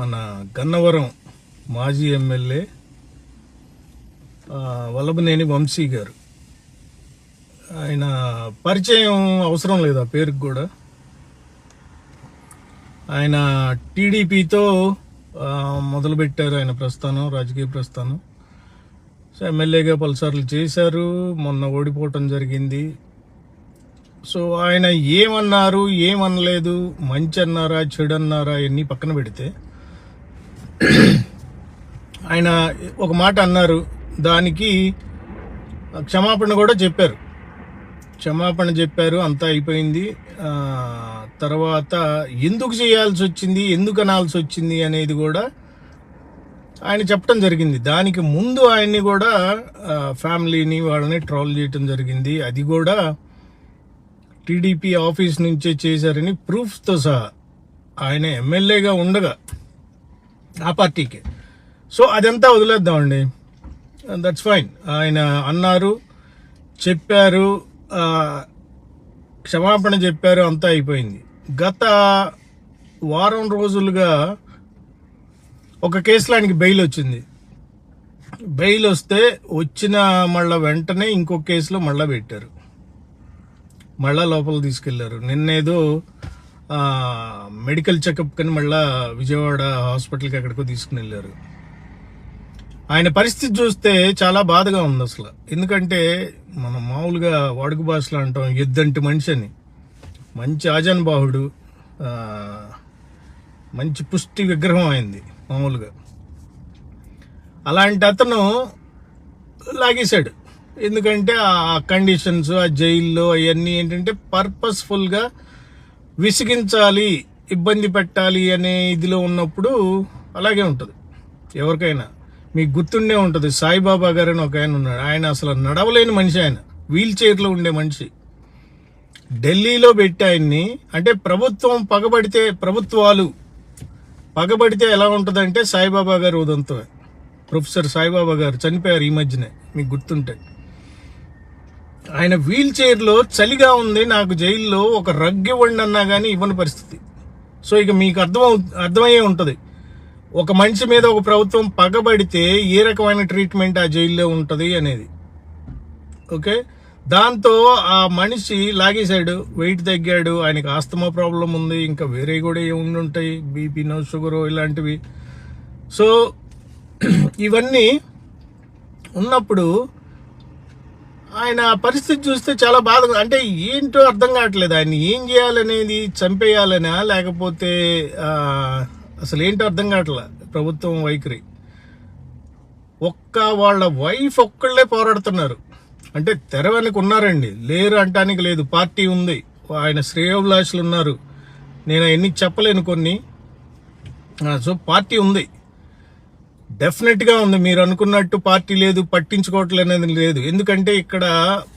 మన గన్నవరం మాజీ ఎమ్మెల్యే వల్లభనేని వంశీ గారు. ఆయన పరిచయం అవసరం లేదు ఆ పేరుకి కూడా. ఆయన టీడీపీతో మొదలుపెట్టారు ఆయన ప్రస్థానం రాజకీయ ప్రస్థానం. సో ఎమ్మెల్యేగా పలుసార్లు చేశారు మొన్న ఓడిపోవటం జరిగింది. సో ఆయన ఏమన్నారు ఏమనలేదు మంచి అన్నారా చెడు అన్నారా ఇవన్నీ పక్కన పెడితే ఆయన ఒక మాట అన్నారు. దానికి క్షమాపణ కూడా చెప్పారు. క్షమాపణ చెప్పారు అంతా అయిపోయింది. తర్వాత ఎందుకు చేయాల్సి వచ్చింది ఎందుకు అనాల్సి వచ్చింది అనేది కూడా ఆయన చెప్పడం జరిగింది. దానికి ముందు ఆయన్ని కూడా ఫ్యామిలీని వాళ్ళని ట్రోల్ చేయటం జరిగింది. అది కూడా టీడీపీ ఆఫీస్ నుంచే చేశారని ప్రూఫ్తో సహా. ఆయన ఎమ్మెల్యేగా ఉండగా ఆ పార్టీకి. సో అదంతా వదిలేద్దామండి. దట్స్ ఫైన్ ఆయన అన్నారు చెప్పారు క్షమాపణ చెప్పారు అంతా అయిపోయింది. గత వారం రోజులుగా ఒక కేసులో ఆయనకి బెయిల్ వచ్చింది. బెయిల్ వస్తే వచ్చిన మళ్ళా వెంటనే ఇంకో కేసులో మళ్ళా పెట్టారు. మళ్ళా లోపల తీసుకెళ్ళారు. నిన్నేదో మెడికల్ చెకప్ కని మళ్ళా విజయవాడ హాస్పిటల్కి ఎక్కడికో తీసుకుని వెళ్ళారు. ఆయన పరిస్థితి చూస్తే చాలా బాధగా ఉంది అసలు. ఎందుకంటే మనం మామూలుగా వాడుక భాషలో అంటాం ఎద్దంటి మనిషి అని. మంచి ఆజానుబాహుడు మంచి పుష్టి విగ్రహం అయింది మామూలుగా. అలాంటి అతను లాగేశాడు. ఎందుకంటే ఆ కండిషన్స్ ఆ జైల్లో అవన్నీ ఏంటంటే పర్పస్ఫుల్గా విసిగించాలి ఇబ్బంది పెట్టాలి అనే ఇదిలో ఉన్నప్పుడు అలాగే ఉంటుంది. ఎవరికైనా. మీకు గుర్తుండే ఉంటుంది సాయిబాబా గారు అని ఒక ఆయన ఉన్నాడు. ఆయన అసలు నడవలేని మనిషి ఆయన. వీల్ చైర్లో ఉండే మనిషి. ఢిల్లీలో పెట్టి ఆయన్ని అంటే ప్రభుత్వం పగబడితే ప్రభుత్వాలు. పగబడితే ఎలా ఉంటుందంటే సాయిబాబా గారు ఉదంతమే ప్రొఫెసర్ సాయిబాబా గారు చనిపోయారు ఈ మధ్యనే మీకు గుర్తుంటే. ఆయన వీల్ చైర్లో చలిగా ఉంది నాకు జైల్లో ఒక రగ్ ఇవ్వండి అన్నా కానీ ఇవ్వని పరిస్థితి. సో ఇక మీకు అర్థం అర్థమయ్యే ఉంటుంది. ఒక మనిషి మీద ఒక ప్రభుత్వం పగబడితే ఏ రకమైన ట్రీట్మెంట్ ఆ జైల్లో ఉంటుంది అనేది. ఓకే? దాంతో ఆ మనిషి లాగేశాడు వెయిట్ తగ్గాడు ఆయనకి ఆస్తమా ప్రాబ్లం ఉంది ఇంకా వేరే కూడా ఏముండి ఉంటాయి బీపీ నో షుగరు ఇలాంటివి. సో ఇవన్నీ ఉన్నప్పుడు ఆయన పరిస్థితి చూస్తే చాలా బాధ అంటే ఏంటో అర్థం కావట్లేదు. ఆయన ఏం చేయాలనేది చంపేయాలనా? లేకపోతే అసలు ఏంటో అర్థం కావట్లే ప్రభుత్వం వైఖరి? ఒక్క వాళ్ళ వైఫ్ ఒక్కళ్ళే పోరాడుతున్నారు. అంటే తెర వెనక ఉన్నారండి. లేరు అంటానికి లేదు. పార్టీ ఉంది. ఆయన శ్రేయోభిలాషులు ఉన్నారు. నేను ఎన్ని చెప్పలేను కొన్ని. ఆ, సో పార్టీ ఉంది. డెఫినెట్గా ఉంది. మీరు అనుకున్నట్టు పార్టీ లేదు పట్టించుకోవట్లేదు అనేది లేదు. ఎందుకంటే ఇక్కడ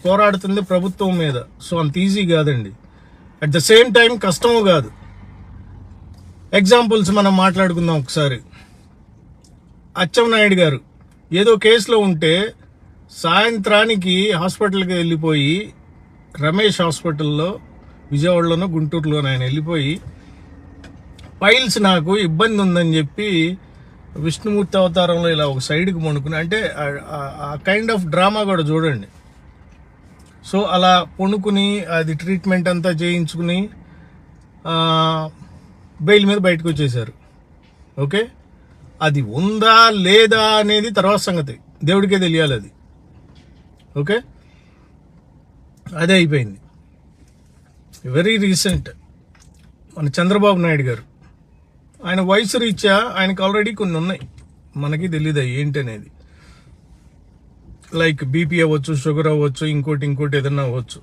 పోరాడుతుంది ప్రభుత్వం మీద. సో అంత ఈజీ కాదండి. అట్ ద సేమ్ టైం కష్టము కాదు. ఎగ్జాంపుల్స్ మనం మాట్లాడుకుందాం ఒకసారి. అచ్చెన్నాయుడు గారు ఏదో కేసులో ఉంటే సాయంత్రానికి హాస్పిటల్కి వెళ్ళిపోయి రమేష్ హాస్పిటల్లో విజయవాడలోనో గుంటూరులోనో ఆయన వెళ్ళిపోయి ఫైల్స్ నాకు ఇబ్బంది ఉందని చెప్పి విష్ణుమూర్తి అవతారంలో ఇలా ఒక సైడ్కి పండుకుని అంటే ఆ కైండ్ ఆఫ్ డ్రామా కూడా చూడండి. సో అలా పండుకుని అది ట్రీట్మెంట్ అంతా చేయించుకుని బెయిల్ మీద బయటకు వచ్చేసారు. ఓకే? అది ఉందా లేదా అనేది తర్వాత సంగతి. దేవుడికే తెలియాలి అది. ఓకే? అదే అయిపోయింది. వెరీ రీసెంట్ మన చంద్రబాబు నాయుడు గారు. ఆయన వయసు రీత్యా ఆయనకు ఆల్రెడీ కొన్ని ఉన్నాయి. మనకి తెలియదు ఏంటి అనేది లైక్ బీపీ అవ్వచ్చు షుగర్ అవ్వచ్చు ఇంకోటి ఇంకోటి ఏదైనా అవ్వచ్చు.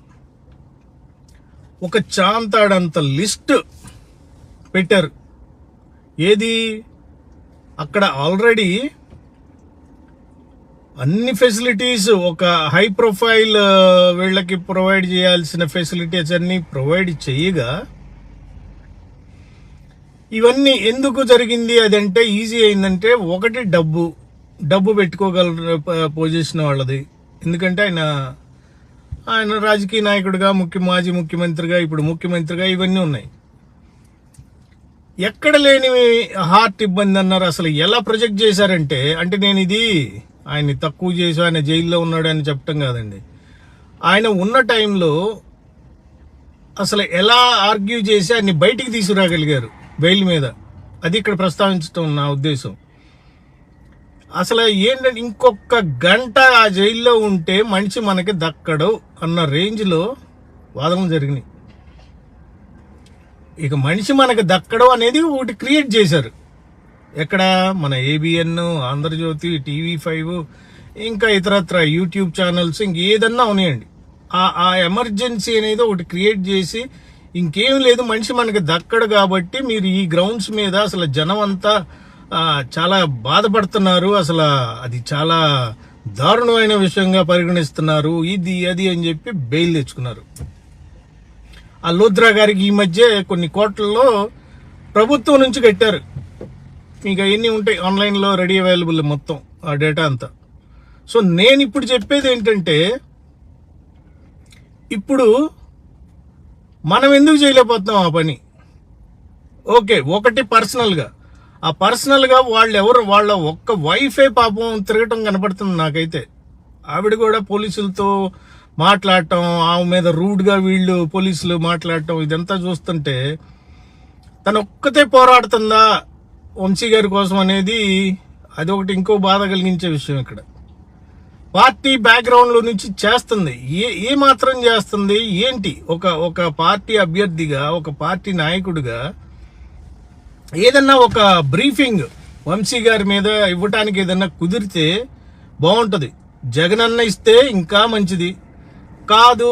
ఒక చాంతాడంత లిస్ట్ పెట్టారు. ఏది? అక్కడ ఆల్రెడీ అన్ని ఫెసిలిటీస్ ఒక హై ప్రొఫైల్ వీళ్ళకి ప్రొవైడ్ చేయాల్సిన ఫెసిలిటీస్ అన్ని ప్రొవైడ్ చేయగా ఇవన్నీ ఎందుకు జరిగింది? అదంటే ఈజీ అయిందంటే ఒకటి డబ్బు. డబ్బు పెట్టుకోగల పొజిషన్ వాళ్ళది. ఎందుకంటే ఆయన ఆయన రాజకీయ నాయకుడిగా ముఖ్య మాజీ ముఖ్యమంత్రిగా ఇప్పుడు ముఖ్యమంత్రిగా ఇవన్నీ ఉన్నాయి. ఎక్కడ లేని హార్ట్ ఇబ్బంది అన్నారు. అసలు ఎలా ప్రొజెక్ట్ చేశారంటే అంటే నేను ఇది ఆయన్ని తక్కువ చేసి ఆయన జైల్లో ఉన్నాడు అని చెప్పటం కాదండి. ఆయన ఉన్న టైంలో అసలు ఎలా ఆర్గ్యూ చేసి ఆయన్ని బయటికి తీసుకురాగలిగారు? బెయిల్ మీద. అది ఇక్కడ ప్రస్తావించడం నా ఉద్దేశం. అసలు ఏంటంటే ఇంకొక గంట ఆ జైల్లో ఉంటే మనిషి మనకి దక్కడు అన్న రేంజ్లో వాదనలు జరిగినాయి. ఇక మనిషి మనకి దక్కడం అనేది ఒకటి క్రియేట్ చేశారు. ఎక్కడ మన ఏబిఎన్ ఆంధ్రజ్యోతి టీవీ ఫైవ్ ఇంకా ఇతరత్ర యూట్యూబ్ ఛానల్స్ ఇంక ఏదన్నా ఉన్నాయండి. ఆ ఆ ఎమర్జెన్సీ అనేది ఒకటి క్రియేట్ చేసి ఇంకేం లేదు మనిషి మనకి దక్కడు కాబట్టి మీరు ఈ గ్రౌండ్స్ మీద అసలు జనం అంతా చాలా బాధపడుతున్నారు. అసలు అది చాలా దారుణమైన విషయంగా పరిగణిస్తున్నారు. ఇది అది అని చెప్పి బెయిల్ తెచ్చుకున్నారు. ఆ లోద్రా గారికి ఈ మధ్య కొన్ని కోట్లలో ప్రభుత్వం నుంచి కట్టారు. మీకు అవన్నీ ఉంటాయి ఆన్లైన్లో రెడీ అవైలబుల్ మొత్తం ఆ డేటా అంతా. సో నేను ఇప్పుడు చెప్పేది ఏంటంటే ఇప్పుడు మనం ఎందుకు చేయలేకపోతున్నాం ఆ పని? ఓకే ఒకటి పర్సనల్గా ఆ పర్సనల్గా వాళ్ళు ఎవరు వాళ్ళ ఒక్క వైఫే పాపం తిరగటం కనపడుతుంది నాకైతే. ఆవిడ కూడా పోలీసులతో మాట్లాడటం ఆమె మీద రూడ్గా వీళ్ళు పోలీసులు మాట్లాడటం ఇదంతా చూస్తుంటే తను ఒక్కతే పోరాడుతుందా వంశీ గారి కోసం అనేది అదొకటి ఇంకో బాధ కలిగించే విషయం ఇక్కడ. పార్టీ బ్యాక్గ్రౌండ్లో నుంచి చేస్తుంది. ఏ ఏ మాత్రం చేస్తుంది? ఏంటి? ఒక ఒక పార్టీ అభ్యర్థిగా ఒక పార్టీ నాయకుడిగా ఏదన్నా ఒక బ్రీఫింగ్ వంశీ గారి మీద ఇవ్వటానికి ఏదన్నా కుదిరితే బాగుంటుంది. జగన్ అన్న ఇస్తే ఇంకా మంచిది. కాదు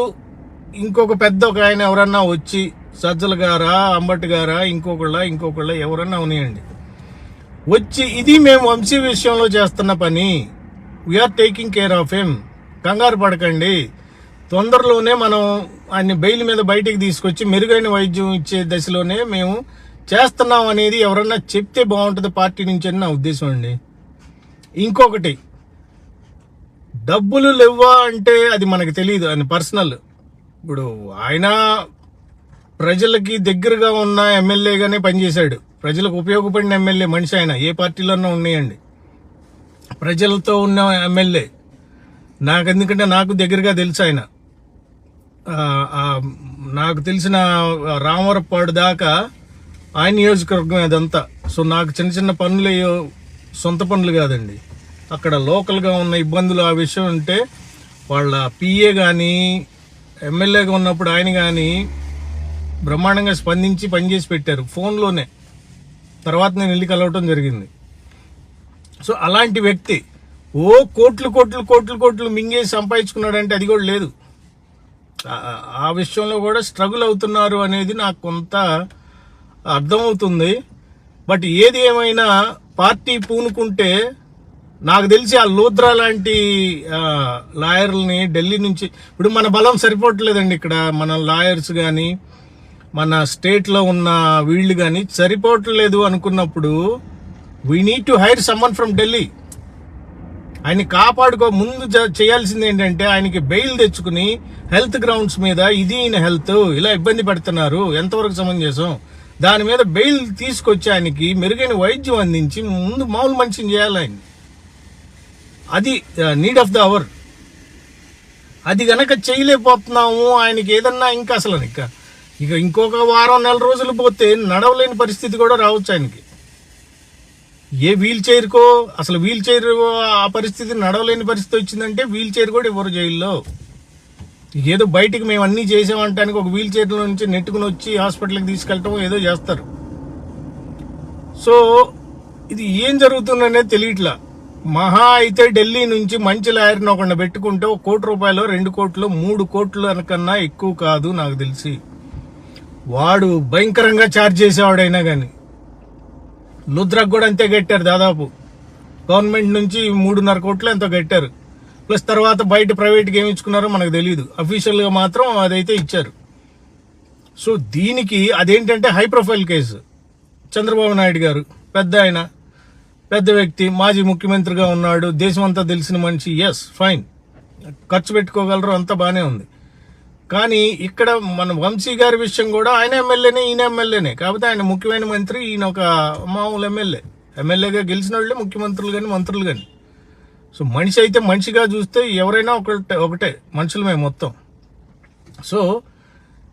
ఇంకొక పెద్ద ఒక ఆయన ఎవరన్నా వచ్చి సజ్జల గారా అంబటి గారా ఇంకొకళ్ళ ఇంకొకళ్ళ ఎవరన్నా ఉన్నాయండి. వచ్చి ఇది మేము వంశీ విషయంలో చేస్తున్న పని. We are taking care of him కంగారు పడకండి. తొందరలోనే మనం ఆయన్ని బెయిల్ మీద బయటికి తీసుకొచ్చి మెరుగైన వైద్యం ఇచ్చే దశలోనే మేము చేస్తున్నాం అనేది ఎవరన్నా చెప్తే బాగుంటుంది పార్టీ నుంచి అని నా ఉద్దేశం అండి. ఇంకొకటి డబ్బులు లేవా అంటే అది మనకు తెలియదు అని పర్సనల్ ఇప్పుడు ఆయన ప్రజలకి దగ్గరగా ఉన్న ఎమ్మెల్యేగానే పనిచేశాడు. ప్రజలకు ఉపయోగపడిన ఎమ్మెల్యే మనిషి ఆయన ఏ పార్టీలోనూ ఉన్నాయండి. ప్రజలతో ఉన్న ఎమ్మెల్యే. నాకు ఎందుకంటే నాకు దగ్గరగా తెలుసు ఆయన. నాకు తెలిసిన రామవరపాడు దాకా ఆయన నియోజకవర్గం అదంతా. సో నాకు చిన్న చిన్న పనులు సొంత పనులు కాదండి. అక్కడ లోకల్గా ఉన్న ఇబ్బందులు ఆ విషయం ఉంటే వాళ్ళ పిఏ కానీ ఎమ్మెల్యేగా ఉన్నప్పుడు ఆయన కానీ బ్రహ్మాండంగా స్పందించి పనిచేసి పెట్టారు ఫోన్లోనే. తర్వాత నేను వెళ్ళి కలవటం జరిగింది. సో అలాంటి వ్యక్తి ఓ కోట్లు కోట్లు కోట్లు కోట్లు మింగేసి సంపాదించుకున్నాడంటే అది కూడా లేదు. ఆ- విషయంలో కూడా స్ట్రగుల్ అవుతున్నారు అనేది నాకు కొంత అర్థమవుతుంది. బట్ ఏది ఏమైనా పార్టీ పూనుకుంటే నాకు తెలిసి ఆ లూద్రా లాంటి లాయర్లని ఢిల్లీ నుంచి ఇప్పుడు మన బలం సరిపోవట్లేదండి ఇక్కడ. మన లాయర్స్ కానీ మన స్టేట్లో ఉన్న వీళ్ళు కానీ సరిపోవట్లేదు అనుకున్నప్పుడు we need to hire someone from Delhi ఆయన్ని కాపాడుకో ముందు జ- చేయాల్సింది ఏంటంటే ఆయనకి బెయిల్ తెచ్చుకుని హెల్త్ గ్రౌండ్స్ మీద ఇది ఈయన హెల్త్ ఇలా ఇబ్బంది పెడుతున్నారు. ఎంతవరకు సమంజసం దాని మీద బెయిల్ తీసుకొచ్చి ఆయనకి మెరుగైన వైద్యం అందించి ముందు మామూలు మనిషిని చేయాలి ఆయన అది నీడ్ ఆఫ్ ద అవర్ అది గనక చేయలేకపోతున్నాము ఆయనకి ఏదన్నా ఇంకా అసలు ఇంకా ఇక ఇంకొక వారం నెల రోజులు పోతే నడవలేని పరిస్థితి కూడా రావచ్చు ఆయనకి. ఏ వీల్ చైర్కో అసలు వీల్ చైర్ ఆ పరిస్థితి నడవలేని పరిస్థితి వచ్చిందంటే వీల్ చైర్ కూడా ఇవ్వరు జైల్లో. ఏదో బయటికి మేము అన్నీ చేసామంటానికి ఒక వీల్ చైర్ నుంచి నెట్టుకుని వచ్చి హాస్పిటల్కి తీసుకెళ్ళటం ఏదో చేస్తారు. సో ఇది ఏం జరుగుతుందనేది తెలియట్లా. మహా అయితే ఢిల్లీ నుంచి మంచి లాయర్ని ఒకటి పెట్టుకుంటే ఒక కోటి రూపాయలు రెండు కోట్లు మూడు కోట్లు అనకన్నా ఎక్కువ కాదు నాకు తెలిసి. వాడు భయంకరంగా ఛార్జ్ చేసేవాడైనా కానీ లుద్రాకు కూడా అంతే కట్టారు దాదాపు. గవర్నమెంట్ నుంచి మూడున్నర కోట్లు ఎంతో కట్టారు. ప్లస్ తర్వాత బయట ప్రైవేట్గా ఏమి ఇచ్చుకున్నారో మనకు తెలియదు. అఫీషియల్గా మాత్రం అదైతే ఇచ్చారు. సో దీనికి అదేంటంటే high profile case Chandrababu Naidu garu పెద్ద ఆయన పెద్ద వ్యక్తి మాజీ ముఖ్యమంత్రిగా ఉన్నాడు దేశం అంతా తెలిసిన మనిషి ఎస్ ఫైన్ ఖర్చు పెట్టుకోగలరు అంతా బాగానే ఉంది. కానీ ఇక్కడ మన వంశీ గారి విషయం కూడా ఆయన ఎమ్మెల్యేనే ఈయన ఎమ్మెల్యేనే. కాకపోతే ఆయన ముఖ్యమైన మంత్రి ఈయన ఒక మామూలు ఎమ్మెల్యే. ఎమ్మెల్యేగా గెలిచిన వాళ్ళే ముఖ్యమంత్రులు కానీ మంత్రులు కానీ సో మనిషి అయితే మనిషిగా చూస్తే ఎవరైనా ఒకటే ఒకటే. మనుషులమే మొత్తం. సో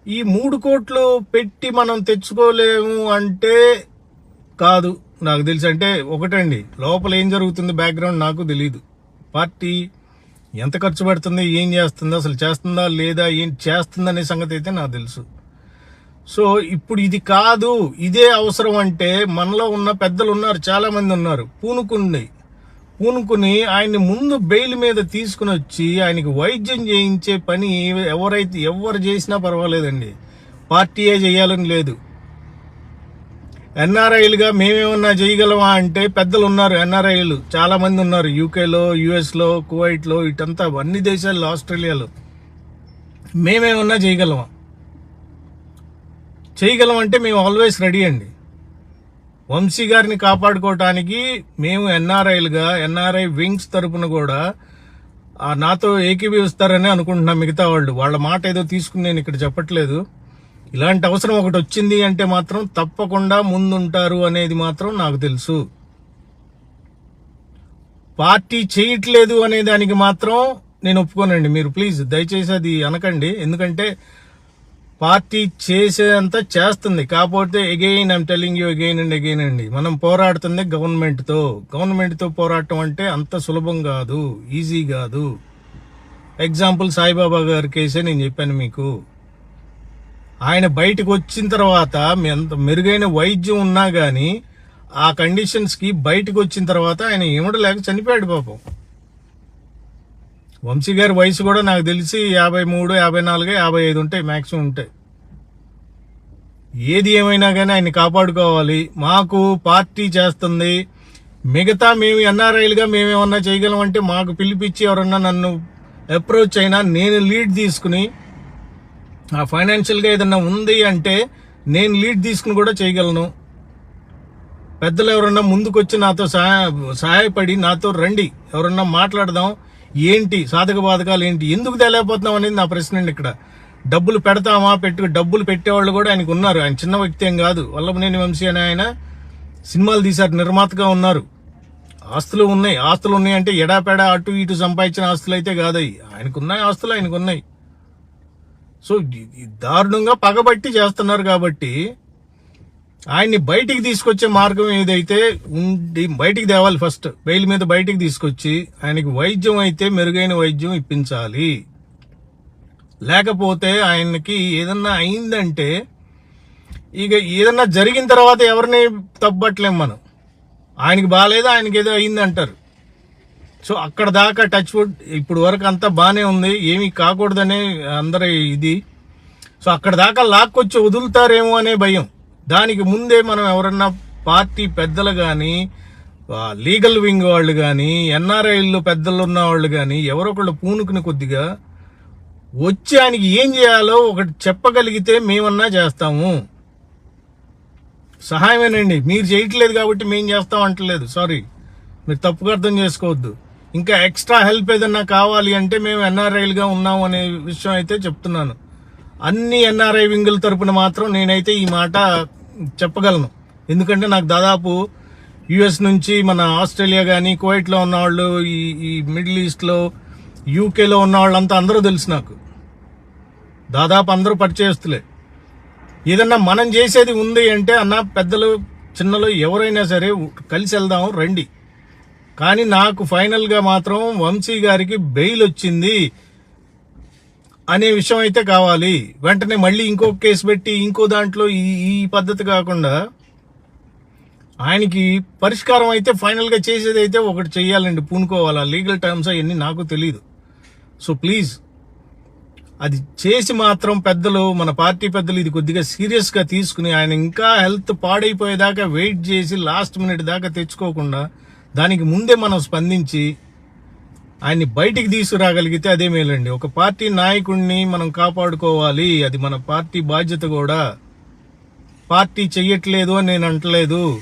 ఈ మూడు కోట్లు పెట్టి మనం తెచ్చుకోలేము అంటే కాదు. నాకు తెలిసి అంటే ఒకటండి. లోపల ఏం జరుగుతుంది బ్యాక్గ్రౌండ్ నాకు తెలియదు పార్టీ ఎంత ఖర్చు పెడుతుంది ఏం చేస్తుంది అసలు చేస్తుందా లేదా ఏం చేస్తుందనే సంగతి అయితే నాకు తెలుసు. సో ఇప్పుడు ఇది కాదు ఇదే అవసరం అంటే మనలో ఉన్న పెద్దలు ఉన్నారు చాలామంది ఉన్నారు పూనుకుంది పూనుకుని ఆయన్ని ముందు బెయిల్ మీద తీసుకుని వచ్చి ఆయనకి వైద్యం చేయించే పని ఎవరైతే ఎవరు చేసినా పర్వాలేదండి. పార్టీయే చేయాలని లేదు. ఎన్ఆర్ఐలుగా మేమేమన్నా చేయగలమా అంటే పెద్దలు ఉన్నారు ఎన్ఆర్ఐలు. చాలా మంది ఉన్నారు యూకేలో యుఎస్లో కువైట్లో ఇటంతా అన్ని దేశాల్లో ఆస్ట్రేలియాలో. మేమేమన్నా చేయగలమా? చేయగలం అంటే మేము ఆల్వేస్ రెడీ అండి. వంశీ గారిని కాపాడుకోవటానికి మేము ఎన్ఆర్ఐలుగా ఎన్ఆర్ఐ వింగ్స్ తరపున కూడా నాతో ఏకీభవిస్తారని అనుకుంటున్నాం మిగతా వాళ్ళు. వాళ్ళ మాట ఏదో తీసుకుని నేను ఇక్కడ చెప్పట్లేదు. ఇలాంటి అవసరం ఒకటి వచ్చింది అంటే మాత్రం తప్పకుండా ముందుంటారు అనేది మాత్రం నాకు తెలుసు. పార్టీ చేయట్లేదు అనే దానికి మాత్రం నేను ఒప్పుకోనండి. మీరు ప్లీజ్ దయచేసి అది అనకండి. ఎందుకంటే పార్టీ చేసేంత చేస్తుంది. కాకపోతే again I'm telling you again and again అండి. మనం పోరాడుతుంది గవర్నమెంట్తో. గవర్నమెంట్తో పోరాటం అంటే అంత సులభం కాదు. ఈజీ కాదు. ఎగ్జాంపుల్ సాయిబాబా గారి కేసే నేను చెప్పాను మీకు. ఆయన బయటకు వచ్చిన తర్వాత మీ మెరుగైన వైద్యం ఉన్నా కానీ ఆ కండిషన్స్కి బయటకు వచ్చిన తర్వాత ఆయన ఇమడలేక చనిపోయాడు పాపం. వంశీ గారి వయసు కూడా నాకు తెలిసి యాభై మూడు యాభై నాలుగు యాభై ఐదు ఉంటాయి మ్యాక్సిమం ఉంటాయి. ఏది ఏమైనా కానీ ఆయన్ని కాపాడుకోవాలి. మాకు పార్టీ చేస్తుంది. మిగతా మేము ఎన్ఆర్ఐలుగా మేమేమన్నా చేయగలం అంటే మాకు పిలిపించి ఎవరన్నా నన్ను అప్రోచ్ అయినా నేను లీడ్ తీసుకుని ఆ ఫైనాన్షియల్గా ఏదన్నా ఉంది అంటే నేను లీడ్ తీసుకుని కూడా చేయగలను. పెద్దలు ఎవరన్నా ముందుకొచ్చి నాతో సహాయ సహాయపడి నాతో రండి. ఎవరన్నా మాట్లాడదాం. ఏంటి? సాధక బాధకాలు ఏంటి? ఎందుకు తెలియపోతున్నాం అనేది నా ప్రశ్న అండి ఇక్కడ. డబ్బులు పెడతామా? పెట్టు డబ్బులు పెట్టేవాళ్ళు కూడా ఆయనకు ఉన్నారు. ఆయన చిన్న వ్యక్తి ఏం కాదు. వల్లభనేని వంశీ అని ఆయన సినిమాలు తీశారు. నిర్మాతగా ఉన్నారు. ఆస్తులు ఉన్నాయి. ఆస్తులు ఉన్నాయి అంటే ఎడాపెడా అటు ఇటు సంపాదించిన ఆస్తులు అయితే కాదవి ఆయనకున్నాయి ఆస్తులు ఆయనకున్నాయి సో దారుణంగా పగబట్టి చేస్తున్నారు కాబట్టి ఆయన్ని బయటికి తీసుకొచ్చే మార్గం ఏదైతే ఉండి బయటికి తేవాలి ఫస్ట్ బెయిల్ మీద బయటికి తీసుకొచ్చి ఆయనకి వైద్యం అయితే మెరుగైన వైద్యం ఇప్పించాలి. లేకపోతే ఆయనకి ఏదన్నా అయిందంటే ఇక ఏదన్నా జరిగిన తర్వాత ఎవరిని తప్పట్లేం మనం. ఆయనకి బాగాలేదు ఆయనకి ఏదో అయిందంటారు. సో అక్కడ దాకా టచ్ వుడ్ ఇప్పుడు వరకు అంతా బాగానే ఉంది. ఏమీ కాకూడదనే అందరి ఇది. సో అక్కడ దాకా లాక్కొచ్చి వదులుతారేమో అనే భయం. దానికి ముందే మనం ఎవరన్నా పార్టీ పెద్దలు కానీ లీగల్ వింగ్ వాళ్ళు కానీ ఎన్ఆర్ఐల్లో పెద్దలు ఉన్న వాళ్ళు కానీ ఎవరో ఒకళ్ళు పూనుకుని కొద్దిగా వచ్చి ఆయనకి ఏం చేయాలో ఒకటి చెప్పగలిగితే మేమన్నా చేస్తాము. సహాయమేనండి. మీరు చేయట్లేదు కాబట్టి మేము చేస్తాం అంటలేదు. సారీ మీరు తప్పుగా అర్థం చేసుకోవద్దు. ఇంకా ఎక్స్ట్రా హెల్ప్ ఏదన్నా కావాలి అంటే మేము ఎన్ఆర్ఐలుగా ఉన్నాం అనే విషయం అయితే చెప్తున్నాను. అన్ని ఎన్ఆర్ఐ వింగుల తరపున మాత్రం నేనైతే ఈ మాట చెప్పగలను. ఎందుకంటే నాకు దాదాపు యుఎస్ నుంచి మన ఆస్ట్రేలియా కానీ కువైట్లో ఉన్న వాళ్ళు ఈ ఈ మిడిల్ ఈస్ట్లో యూకేలో ఉన్న వాళ్ళంతా అందరూ తెలుసు నాకు. దాదాపు అందరూ పరిచయస్తులే. ఏదన్నా మనం చేసేది ఉంది అంటే అన్న పెద్దలు చిన్నలు ఎవరైనా సరే కలిసి వెళ్దాం రండి. కానీ నాకు ఫైనల్గా మాత్రం వంశీ గారికి బెయిల్ వచ్చింది అనే విషయం అయితే కావాలి. వెంటనే మళ్ళీ ఇంకో కేసు పెట్టి ఇంకో దాంట్లో ఈ ఈ పద్ధతి కాకుండా ఆయనకి పరిష్కారం అయితే ఫైనల్గా చేసేది అయితే ఒకటి చేయాలండి పూనుకోవాలా? లీగల్ టర్మ్స్ అవన్నీ నాకు తెలియదు సో ప్లీజ్ అది చేసి మాత్రం పెద్దలు మన పార్టీ పెద్దలు ఇది కొద్దిగా సీరియస్గా తీసుకుని ఆయన ఇంకా హెల్త్ పాడైపోయేదాకా వెయిట్ చేసి లాస్ట్ మినిట్ దాకా తెచ్చుకోకుండా దానికి ముందే మనం స్పందించి ఆయన్ని బయటికి తీసుకురాగలిగితే అదే మేలండి. ఒక పార్టీ నాయకుడిని మనం కాపాడుకోవాలి. అది మన పార్టీ బాధ్యత కూడా. పార్టీ చెయ్యట్లేదు అని నేను అంటలేదు.